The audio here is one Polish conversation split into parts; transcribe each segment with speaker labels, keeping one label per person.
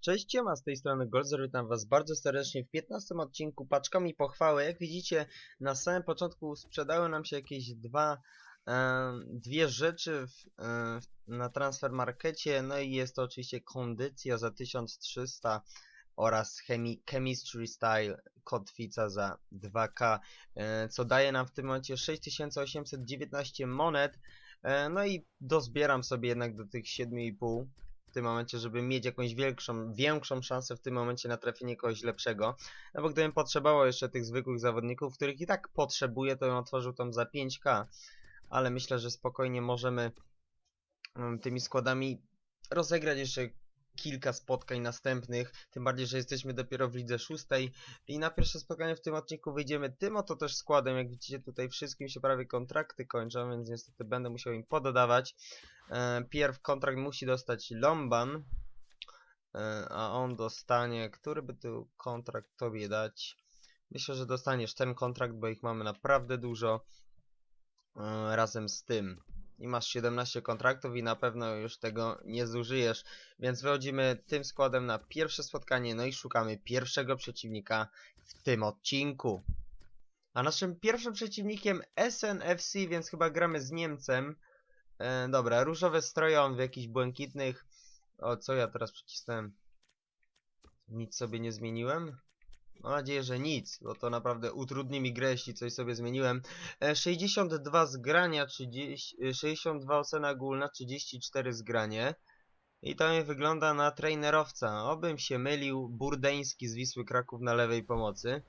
Speaker 1: Cześć, ma z tej strony Golzer, witam was bardzo serdecznie w 15 odcinku paczkami pochwały. Jak widzicie, na samym początku sprzedały nam się jakieś dwa, e, dwie rzeczy w, e, na transfer markecie, no i jest to oczywiście kondycja za 1300 oraz chemi Chemistry Style kotwica za 2K, e, co daje nam w tym momencie 6819 monet. E, no i dozbieram sobie jednak do tych 7,5 w tym momencie, żeby mieć jakąś większą, większą szansę w tym momencie na trafienie kogoś lepszego. No bo gdybym potrzebował jeszcze tych zwykłych zawodników, których i tak potrzebuję, to bym otworzył tam za 5k. Ale myślę, że spokojnie możemy um, tymi składami rozegrać jeszcze kilka spotkań następnych, tym bardziej, że jesteśmy dopiero w lidze szóstej i na pierwsze spotkanie w tym odcinku wyjdziemy tym oto też składem, jak widzicie tutaj wszystkim się prawie kontrakty kończą, więc niestety będę musiał im pododawać. E, pierw kontrakt musi dostać Lomban, e, a on dostanie, który by tu kontrakt tobie dać? Myślę, że dostaniesz ten kontrakt, bo ich mamy naprawdę dużo e, razem z tym i masz 17 kontraktów i na pewno już tego nie zużyjesz. Więc wychodzimy tym składem na pierwsze spotkanie, no i szukamy pierwszego przeciwnika w tym odcinku. A naszym pierwszym przeciwnikiem SNFC, więc chyba gramy z Niemcem. E, dobra, różowe stroje, on w jakichś błękitnych... O, co ja teraz przycisnąłem? Nic sobie nie zmieniłem? Mam nadzieję, że nic, bo to naprawdę utrudni mi grę, jeśli coś sobie zmieniłem. 62 zgrania, 30, 62 ocena ogólna, 34 zgranie. I to mi wygląda na trainerowca. Obym się mylił, Burdeński z Wisły Kraków na lewej pomocy.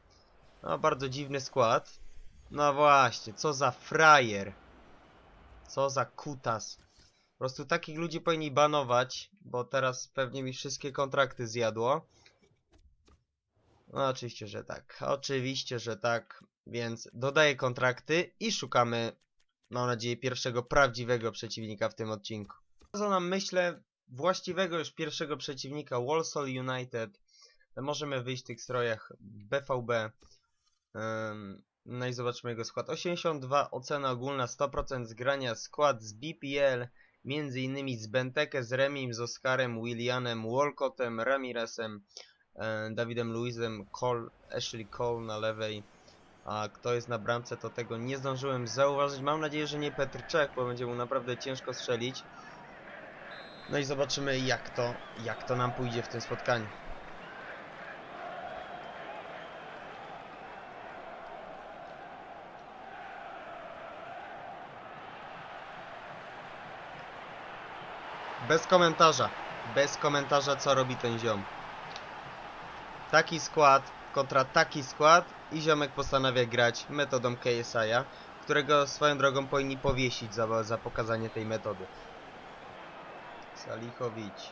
Speaker 1: No, bardzo dziwny skład. No właśnie, co za frajer. Co za kutas. Po prostu takich ludzi powinni banować, bo teraz pewnie mi wszystkie kontrakty zjadło. No oczywiście, że tak. Oczywiście, że tak. Więc dodaję kontrakty i szukamy, mam nadzieję, pierwszego prawdziwego przeciwnika w tym odcinku. Co nam myślę właściwego już pierwszego przeciwnika Walsall United. Możemy wyjść w tych strojach BVB. Um, no i zobaczmy jego skład. 82 ocena ogólna, 100% zgrania, skład z BPL, między innymi z Benteke, z Remim, z Oskarem, Willianem, Walcottem, Ramirezem, E, Dawidem Luizem, Cole, Ashley Cole na lewej. A kto jest na bramce, to tego nie zdążyłem zauważyć. Mam nadzieję, że nie Petr Czech, bo będzie mu naprawdę ciężko strzelić. No i zobaczymy jak to, jak to nam pójdzie w tym spotkaniu. Bez komentarza. Bez komentarza co robi ten ziom taki skład kontra taki skład i ziomek postanawia grać metodą KSI-a, którego swoją drogą powinni powiesić za, za pokazanie tej metody. Salichowicz,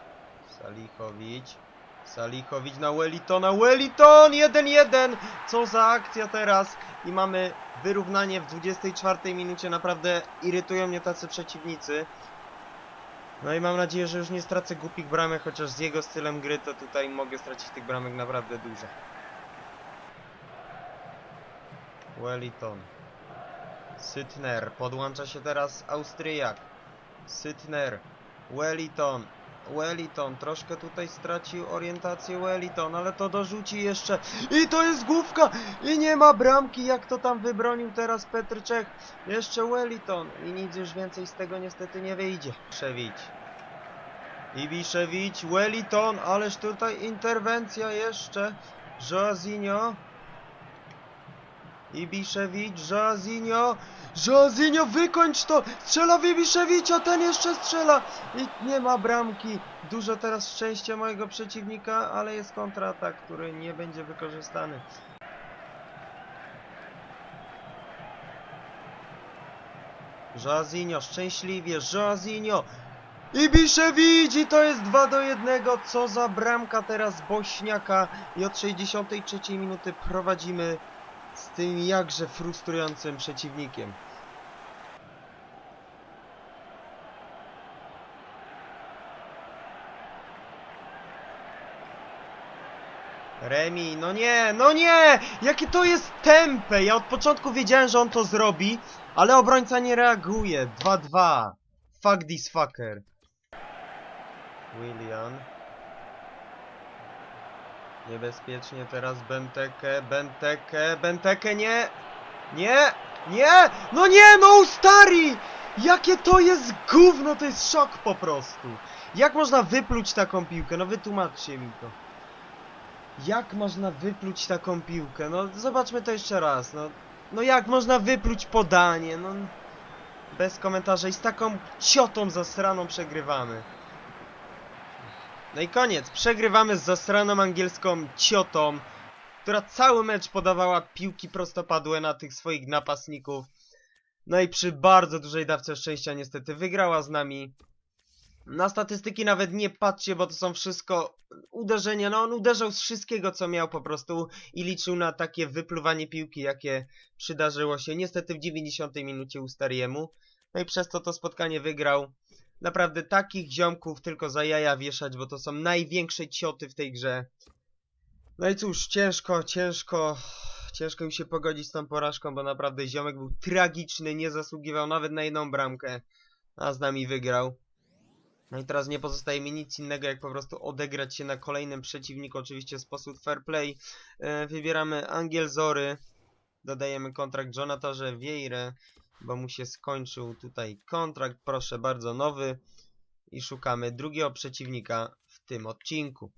Speaker 1: Salichowicz, Salichowicz na Wellingtona, Wellington 1-1! Co za akcja teraz! I mamy wyrównanie w 24 minucie, naprawdę irytują mnie tacy przeciwnicy. No i mam nadzieję, że już nie stracę głupich bramek, chociaż z jego stylem gry to tutaj mogę stracić tych bramek naprawdę dużo. Wellington. Sytner. Podłącza się teraz Austriak. Sytner. Wellington. Wellington. Troszkę tutaj stracił orientację Wellington, ale to dorzuci jeszcze. I to jest główka! I nie ma bramki, jak to tam wybronił teraz Petr Czech. Jeszcze Wellington. I nic już więcej z tego niestety nie wyjdzie. Szewicz. Ibiszewicz, Wellington, ależ tutaj interwencja jeszcze. Joazinho. Ibiszewicz, Joazinho. Joazinho, wykończ to! Strzela w Ibiszewicza, ten jeszcze strzela! I nie ma bramki. Dużo teraz szczęścia mojego przeciwnika, ale jest kontratak, który nie będzie wykorzystany. Joazinho, szczęśliwie, Joazinho! Ibiszewicz i to jest 2 do 1. Co za bramka teraz Bośniaka. I od 63 minuty prowadzimy z tym jakże frustrującym przeciwnikiem. Remi, no nie, no nie! Jakie to jest tempe! Ja od początku wiedziałem, że on to zrobi, ale obrońca nie reaguje. 2-2. Fuck this fucker. William. Niebezpiecznie teraz Benteke, Benteke, Benteke, nie! Nie! Nie! No nie, no stary! Jakie to jest gówno, to jest szok po prostu. Jak można wypluć taką piłkę? No wytłumaczcie mi to. Jak można wypluć taką piłkę? No zobaczmy to jeszcze raz, no. No jak można wypluć podanie? No bez komentarza i z taką ciotą zasraną przegrywamy. No i koniec. Przegrywamy z zasraną angielską ciotą, która cały mecz podawała piłki prostopadłe na tych swoich napastników. No i przy bardzo dużej dawce szczęścia niestety wygrała z nami. Na statystyki nawet nie patrzcie, bo to są wszystko uderzenia. No on uderzał z wszystkiego, co miał po prostu i liczył na takie wypluwanie piłki, jakie przydarzyło się niestety w 90 minucie Ustariemu. No i przez to to spotkanie wygrał. Naprawdę takich ziomków tylko za jaja wieszać, bo to są największe cioty w tej grze. No i cóż, ciężko, ciężko, ciężko mi się pogodzić z tą porażką, bo naprawdę ziomek był tragiczny, nie zasługiwał nawet na jedną bramkę, a z nami wygrał. No i teraz nie pozostaje mi nic innego, jak po prostu odegrać się na kolejnym przeciwniku, oczywiście w sposób fair play. E, wybieramy Angiel Zory, dodajemy kontrakt Jonatarze Vieire, bo mu się skończył tutaj kontrakt, proszę bardzo, nowy. I szukamy drugiego przeciwnika w tym odcinku.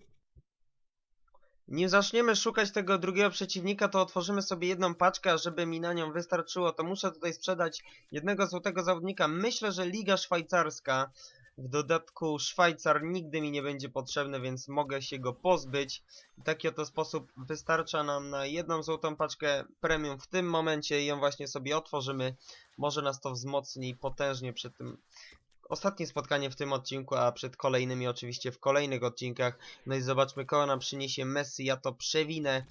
Speaker 1: Nim zaczniemy szukać tego drugiego przeciwnika, to otworzymy sobie jedną paczkę, a żeby mi na nią wystarczyło, to muszę tutaj sprzedać jednego złotego zawodnika. Myślę, że Liga Szwajcarska, w dodatku Szwajcar nigdy mi nie będzie potrzebny, więc mogę się go pozbyć. W taki oto sposób wystarcza nam na jedną złotą paczkę premium w tym momencie i ją właśnie sobie otworzymy. Może nas to wzmocni potężnie przed tym ostatnie spotkanie w tym odcinku, a przed kolejnymi oczywiście w kolejnych odcinkach. No i zobaczmy, kogo nam przyniesie Messi. Ja to przewinę.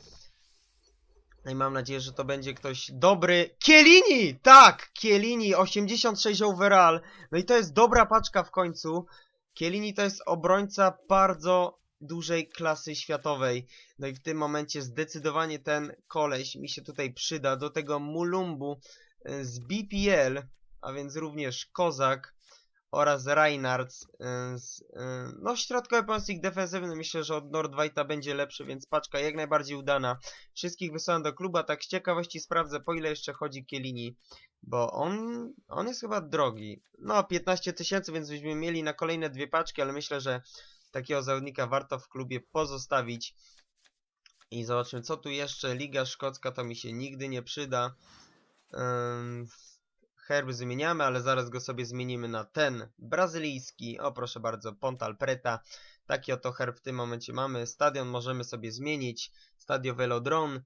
Speaker 1: No i mam nadzieję, że to będzie ktoś dobry. Kielini! Tak! Kielini, 86 overall. No i to jest dobra paczka w końcu. Kielini to jest obrońca bardzo dużej klasy światowej. No i w tym momencie zdecydowanie ten koleś mi się tutaj przyda. Do tego Mulumbu y, z BPL, a więc również Kozak oraz Reinhardt z, y, no środkowy pomocnik defensywny myślę, że od Nordweita będzie lepszy, więc paczka jak najbardziej udana. Wszystkich wysyłam do kluba, tak z ciekawości sprawdzę po ile jeszcze chodzi Kielini, bo on, on jest chyba drogi. No 15 tysięcy, więc byśmy mieli na kolejne dwie paczki, ale myślę, że takiego zawodnika warto w klubie pozostawić. I zobaczymy co tu jeszcze, Liga Szkocka to mi się nigdy nie przyda. Ym, herb zmieniamy, ale zaraz go sobie zmienimy na ten brazylijski. O proszę bardzo, Pontal Preta. Taki oto herb w tym momencie mamy. Stadion możemy sobie zmienić. Stadio Velodron.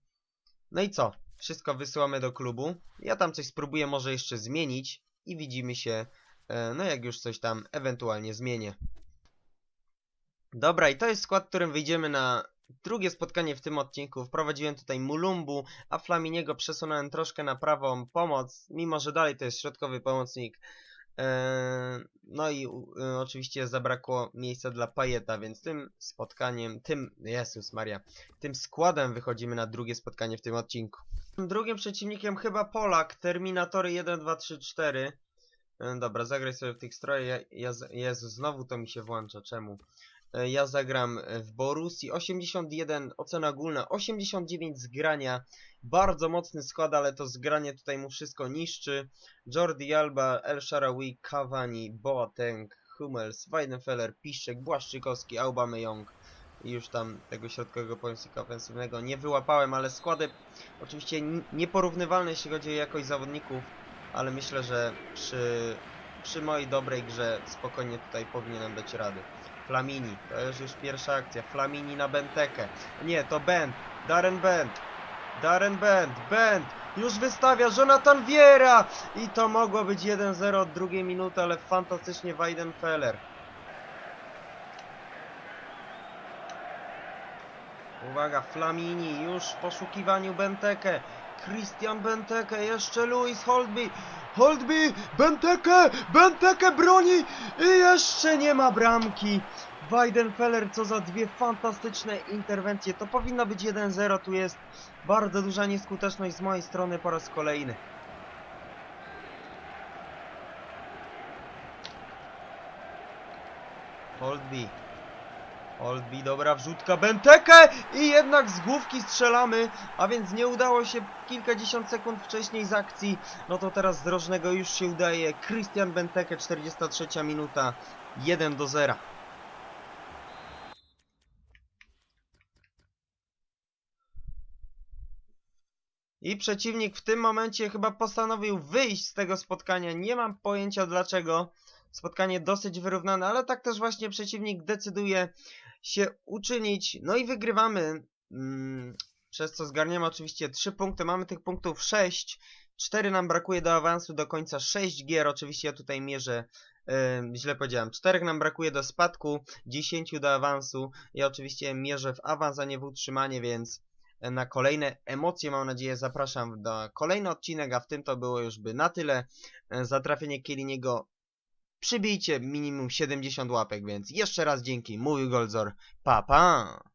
Speaker 1: No i co? Wszystko wysyłamy do klubu. Ja tam coś spróbuję może jeszcze zmienić i widzimy się, e, no jak już coś tam ewentualnie zmienię. Dobra, i to jest skład, którym wyjdziemy na drugie spotkanie w tym odcinku. Wprowadziłem tutaj Mulumbu, a Flaminiego przesunąłem troszkę na prawą pomoc, mimo że dalej to jest środkowy pomocnik. Eee, no i e, oczywiście zabrakło miejsca dla Pajeta, więc tym spotkaniem, tym, Jezus Maria, tym składem wychodzimy na drugie spotkanie w tym odcinku. Drugim przeciwnikiem chyba Polak, Terminatory 1, 2, 3, 4. E, dobra, zagraj sobie w tych strojach. Ja, ja, Jezu, znowu to mi się włącza, czemu? E, Ja zagram w Borussii 81, ocena ogólna 89 zgrania. Bardzo mocny skład, ale to zgranie tutaj mu wszystko niszczy. Jordi Alba, El Sharawi, Cavani, Boateng, Hummels, Weidenfeller, Piszczek, Błaszczykowski, Aubameyang. Już tam tego środkowego pomocnika ofensywnego nie wyłapałem, ale składy oczywiście nieporównywalne jeśli chodzi o jakość zawodników, ale myślę, że przy, przy mojej dobrej grze spokojnie tutaj powinienem dać rady. Flamini, to jest już pierwsza akcja. Flamini na Bentekę. Nie, to Bent. Darren Bent. Darren Bent. Bent. Już wystawia Jonathan Viera. I to mogło być 1-0 od drugiej minuty, ale fantastycznie Weidenfeller. Uwaga, Flamini już w poszukiwaniu Benteke. Christian Benteke, jeszcze Louis Holdby. Holdby, Benteke, Benteke broni i jeszcze nie ma bramki. Weidenfeller, co za dwie fantastyczne interwencje. To powinno być 1-0, tu jest bardzo duża nieskuteczność z mojej strony po raz kolejny. Holdby. Oldby, dobra wrzutka, Benteke i jednak z główki strzelamy, a więc nie udało się kilkadziesiąt sekund wcześniej z akcji, no to teraz z rożnego już się udaje, Christian Benteke, 43 minuta, 1 do 0. I przeciwnik w tym momencie chyba postanowił wyjść z tego spotkania, nie mam pojęcia dlaczego. Spotkanie dosyć wyrównane, ale tak też właśnie przeciwnik decyduje się uczynić. No i wygrywamy, mm, przez co zgarniamy oczywiście 3 punkty. Mamy tych punktów 6. 4 nam brakuje do awansu do końca 6 gier. Oczywiście ja tutaj mierzę, yy, źle powiedziałem. 4 nam brakuje do spadku, 10 do awansu. Ja oczywiście mierzę w awans, a nie w utrzymanie, więc na kolejne emocje mam nadzieję zapraszam do kolejny odcinek, a w tym to było już by na tyle. E, Za trafienie Kieliniego przybijcie minimum 70 łapek, więc jeszcze raz dzięki. Mówił Goldzor. Pa, pa!